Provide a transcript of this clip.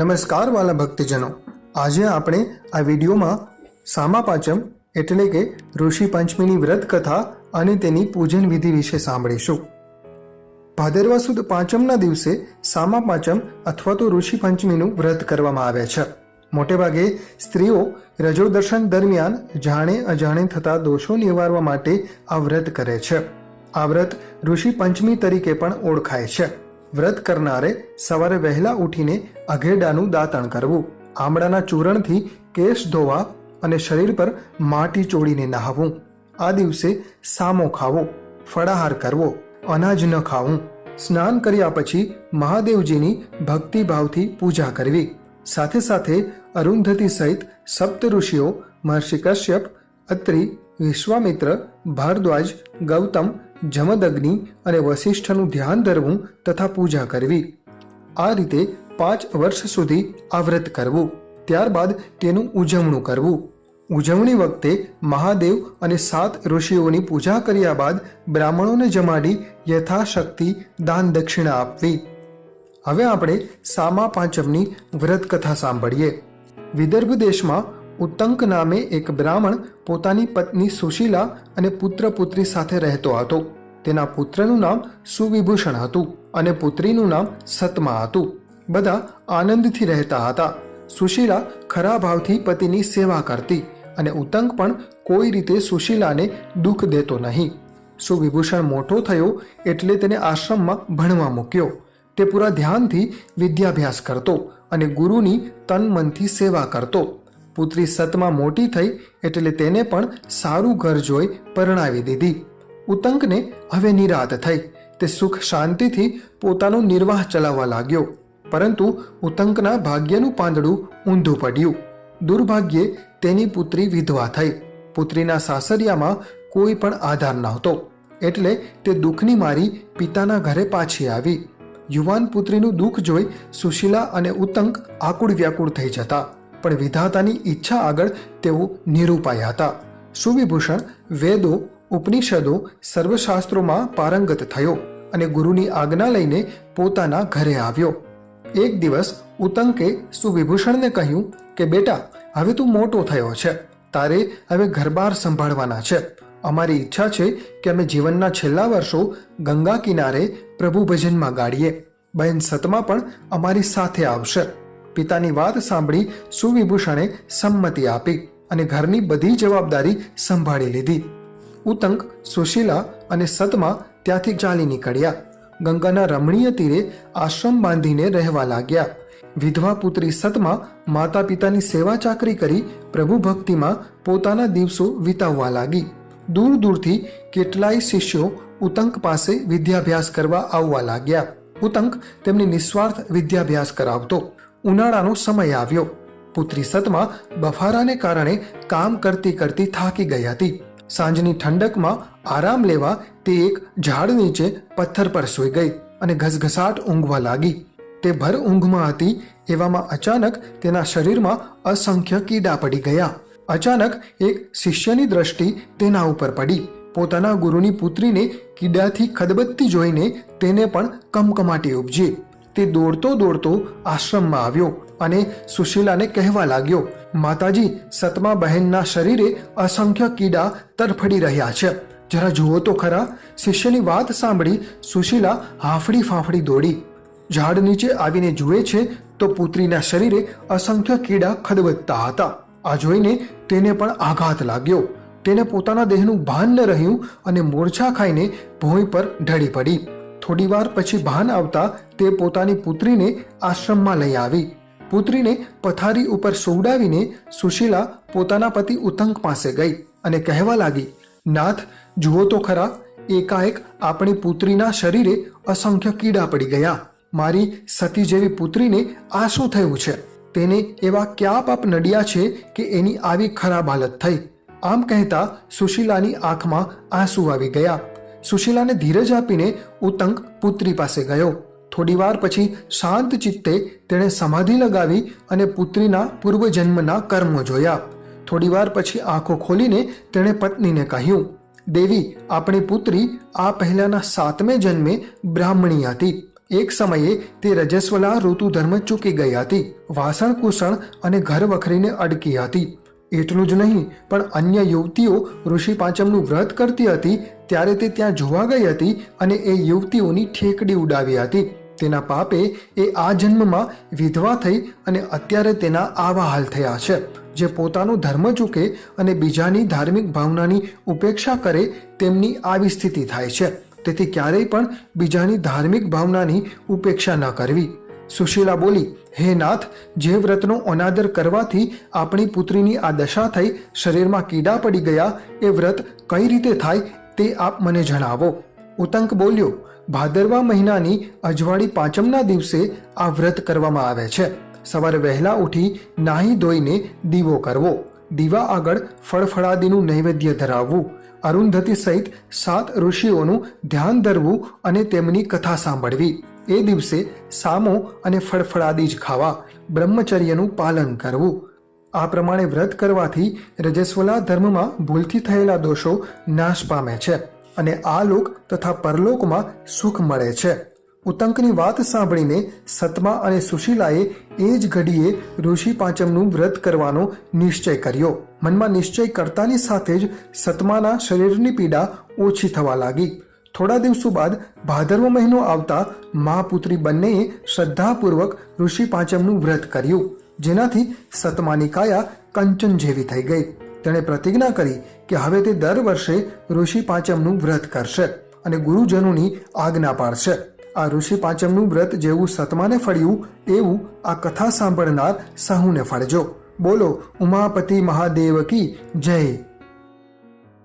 નમસ્કાર, વાલા ભક્તજનો. આજે આપણે આ વિડીયોમાં સામા પાંચમ એટલે કે ઋષિ પંચમીની વ્રત કથા અને તેની પૂજન વિધિ વિશે સાંભળીશું. ભાદરવા સુદ પાંચમના દિવસે સામા પાંચમ અથવા તો ઋષિ પંચમીનું વ્રત કરવામાં આવે છે. મોટેભાગે સ્ત્રીઓ રજો દર્શન દરમિયાન જાણે અજાણે થતા દોષો નિવારવા માટે આ વ્રત કરે છે. આ વ્રત ઋષિ પંચમી તરીકે પણ ઓળખાય છે. વ્રત કરનારે સવારે વહેલા ઉઠીને અઘેડાનું દાતણ કરવું, આમળાના ચૂરણથી કેશ ધોવા અને શરીર પર માટી ચોળીને નહાવું. આ દિવસે સામો ખાવો, ફળાહાર કરવો, અનાજ ન ખાવું. સ્નાન કર્યા પછી મહાદેવજીની ભક્તિભાવથી પૂજા કરવી. સાથે સાથે અરુંધતી સહિત સપ્ત ઋષિઓ, મહર્ષિ કશ્યપ, અત્રિ, વિશ્વામિત્ર, ભારદ્વાજ, ગૌતમ જમદગ્નિ અને વશિષ્ઠનું ધ્યાન ધરવું તથા પૂજા કરવી. આ રીતે પાંચ વર્ષ સુધી આ વ્રત કરવું. ત્યારબાદ તેનું ઉજવણું કરવું. ઉજવણી વખતે મહાદેવ અને સાત ઋષિઓની પૂજા કર્યા બાદ બ્રાહ્મણોને જમાડી યથાશક્તિ દાન દક્ષિણા આપવી. હવે આપણે સામા પાંચમની વ્રત કથા સાંભળીએ. વિદર્ભ દેશમાં ઉત્તંક નામે એક બ્રાહ્મણ પોતાની પત્ની સુશીલા અને પુત્ર પુત્રી સાથે રહેતો હતો. તેના પુત્રનું નામ સુવિભૂષણ હતું અને પુત્રીનું નામ સતમા હતું. બધા આનંદથી રહેતા હતા. સુશીલા ખરા ભાવથી પતિની સેવા કરતી અને ઉત્તંક પણ કોઈ રીતે સુશીલાને દુઃખ દેતો નહીં. સુવિભૂષણ મોટો થયો એટલે તેને આશ્રમમાં ભણવા મૂક્યો. તે પૂરા ધ્યાનથી વિદ્યાભ્યાસ કરતો અને ગુરુની તન મનથી સેવા કરતો. પુત્રી સતમાં મોટી થઈ એટલે તેને પણ સારું ઘર જોઈ પરણાવી દીધી. ઉતંકને હવે નિરાત થઈ. તે સુખ શાંતિથી પોતાનો નિર્વાહ ચલાવવા લાગ્યો. પરંતુ ઉતંકના ભાગ્યનું પાંદડું ઊંધું પડ્યું. દુર્ભાગ્યે તેની પુત્રી વિધવા થઈ. પુત્રીના સાસરિયામાં કોઈ પણ આધાર નહોતો. એટલે તે દુઃખની મારી પિતાના ઘરે પાછી આવી. યુવાન પુત્રીનું દુઃખ જોઈ સુશીલા અને ઉતંક આકુળ વ્યાકુળ થઈ જતા. પણ વિધાતાની ઈચ્છા આગળ તેઓ નિરૂપાયા હતા. સુવિભૂષણ વેદો, ઉપનિષદો, સર્વશાસ્ત્રોમાં પારંગત થયો અને ગુરુની આજ્ઞા લઈને પોતાના ઘરે આવ્યો. એક દિવસ ઉતંકે સુવિભૂષણને કહ્યું કે, બેટા, હવે તું મોટો થયો છે. તારે હવે ઘરબાર સંભાળવાના છે. અમારી ઈચ્છા છે કે અમે જીવનના છેલ્લા વર્ષો ગંગા કિનારે પ્રભુ ભજનમાં ગાડીએ. બહેન સતમા પણ અમારી સાથે આવશે. પિતાની વાત સાંભળી સુવિભૂષણે સંમતિ આપી અને ઘરની બધી જવાબદારી સંભાળી લીધી. ઉતંક સુશીલા અને સતમા ત્યાંથી ચાલી નીકળ્યા. ગંગાના રમણીય તીરે આશ્રમ બાંધીને રહેવા લાગ્યા. વિધવા પુત્રી સતમા માતા પિતાની સેવા ચાકરી કરી પ્રભુ ભક્તિમાં પોતાના દિવસો વિતાવવા લાગી. દૂર દૂરથી કેટલાય શિષ્યો ઉતંક પાસે વિદ્યાભ્યાસ કરવા આવવા લાગ્યા. ઉતંક તેમની નિસ્વાર્થ વિદ્યાભ્યાસ કરાવતો. ઉનાળાનો સમય આવ્યો. પુત્રી સતમા બફારાને કારણે કામ કરતી કરતી થાકી ગઈ હતી. સાંજની ઠંડકમાં આરામ લેવા તે એક ઝાડ નીચે પથ્થર પર સૂઈ ગઈ અને ઘસઘસાટ ઊંઘવા લાગી. તે ભર ઊંઘમાં હતી, એવામાં અચાનક તેના શરીરમાં અસંખ્ય કીડા પડી ગયા. અચાનક એક શિષ્યની દ્રષ્ટિ તેના ઉપર પડી. પોતાના ગુરુની પુત્રીને કીડાથી ખદબત્તી જોઈને તેને પણ કમકમાટી ઉપજી. તે દોડતો દોડતો આશ્રમમાં આવ્યો અને સુશીલાને કહેવા લાગ્યો, માતાજી, સતમા બહેનના શરીરે અસંખ્ય કીડા તરફડી રહ્યા છે. જરા જુઓ તો ખરા. શિષ્યની વાત સાંભળી સુશીલા હાફડી ફાફડી દોડી. ઝાડ નીચે આવીને જુએ છે તો પુત્રીના શરીરે અસંખ્ય કીડા ખદબદતા હતા. આ જોઈને તેને પણ આઘાત લાગ્યો. તેને પોતાના દેહનું ભાન ન રહ્યું અને મૂર્છા ખાઈને ભોંય પર ઢળી પડી. થોડી વાર પછી ભાન આવતા તે પોતાની પુત્રીને આશ્રમમાં લઈ આવી. પુત્રીને પથારી ઉપર સુવડાવીને સુશીલા પોતાના પતિ ઉતંક પાસે ગઈ અને કહેવા લાગી, નાથ, જુઓ તો ખરા, એકાએક આપણી પુત્રીના શરીરે અસંખ્ય કીડા પડી ગયા. મારી સતી જેવી પુત્રીને આ શું થયું છે? તેને એવા કયા પાપ નડ્યા છે કે એની આવી ખરાબ હાલત થઈ? આમ કહેતા સુશીલાની આંખમાં આંસુ આવી ગયા. સુશીલાને ધીરજ આપીને ઉતંક પુત્રી પાસે ગયો. થોડીવાર પછી શાંત ચિત્તે તેણે સમાધિ લગાવી અને પુત્રીના પૂર્વજન્મના કર્મો જોયા. થોડીવાર પછી આંખો ખોલીને તેણે પત્નીને કહ્યું, દેવી, આપણી પુત્રી આ પહેલાના સાતમે જન્મે બ્રાહ્મણી હતી. એક સમયે તે રજસ્વલા ઋતુધર્મ ચૂકી ગઈ હતી. વાસણ કુસણ અને ઘર વખરીને અડકી હતી. એટલું જ નહીં, પણ અન્ય યુવતીઓ ઋષિ પાંચમનું વ્રત કરતી હતી ત્યારે તે ત્યાં જોવા ગઈ હતી અને એ યુવતીઓની ઠેકડી ઉડાવી હતી. તેના પાપે એ આ જન્મમાં વિધવા થઈ અને અત્યારે તેના આવા હાલ થયા છે. જે પોતાનો ધર્મ ચૂકે અને બીજાની ધાર્મિક ભાવનાની ઉપેક્ષા કરે તેમની આવી સ્થિતિ થાય છે. તેથી ક્યારેય પણ બીજાની ધાર્મિક ભાવનાની ઉપેક્ષા ન કરવી. સુશીલા બોલી, હે નાથ, જે વ્રતનો અનાદર કરવાથી આપણી પુત્રીની આ દશા થઈ, શરીરમાં કીડા પડી ગયા, એ વ્રત કઈ રીતે થાય તે આપ મને જણાવો. ઉતંક બોલ્યો, ભાદરવા મહિનાની અજવાળી પાંચમના દિવસે આ વ્રત કરવામાં આવે છે. સવારે વહેલા ઉઠી નાહી ધોઈને દીવો કરવો. દીવા આગળ ફળફળાદીનું નૈવેદ્ય ધરાવવું. અરુંધતી સહિત સાત ઋષિઓનું ધ્યાન ધરવું અને તેમની કથા સાંભળવી. એ દિવસે સામો અને ફળફળાદી જ ખાવા, બ્રહ્મચર્યનું પાલન કરવું. આ પ્રમાણે વ્રત કરવાથી રજસ્વલા ધર્મમાં ભૂલથી થયેલા દોષો નાશ પામે છે અને આ લોક તથા પરલોકમાં સુખ મળે છે. ઉતંકની વાત સાંભળીને સતમા અને સુશીલાએ એ જ ઘડીએ ઋષિ પાંચમનું વ્રત કરવાનો નિશ્ચય કર્યો. મનમાં નિશ્ચય કરતાની સાથે જ સતમાના શરીરની પીડા ઓછી થવા લાગી. થોડા દિવસો બાદ ભાદરવો મહિનો આવતા મા પુત્રી બંનેએ શ્રદ્ધાપૂર્વક ઋષિ પાંચમનું વ્રત કર્યું. જેનાથી સતમાની કાયા કંચન જેવી થઈ ગઈ. તેણે પ્રતિજ્ઞા કરી કે હવે તે દર વર્ષે ઋષિ પાંચમનું વ્રત કરશે અને ગુરુજનોની આજ્ઞા પાડશે આ ઋષિ પાંચમનું વ્રત જેવું સતમાને ફળ્યું, એવું આ કથા સાંભળનાર સહુને ફળજો. બોલો, ઉમાપતિ મહાદેવ કી જય.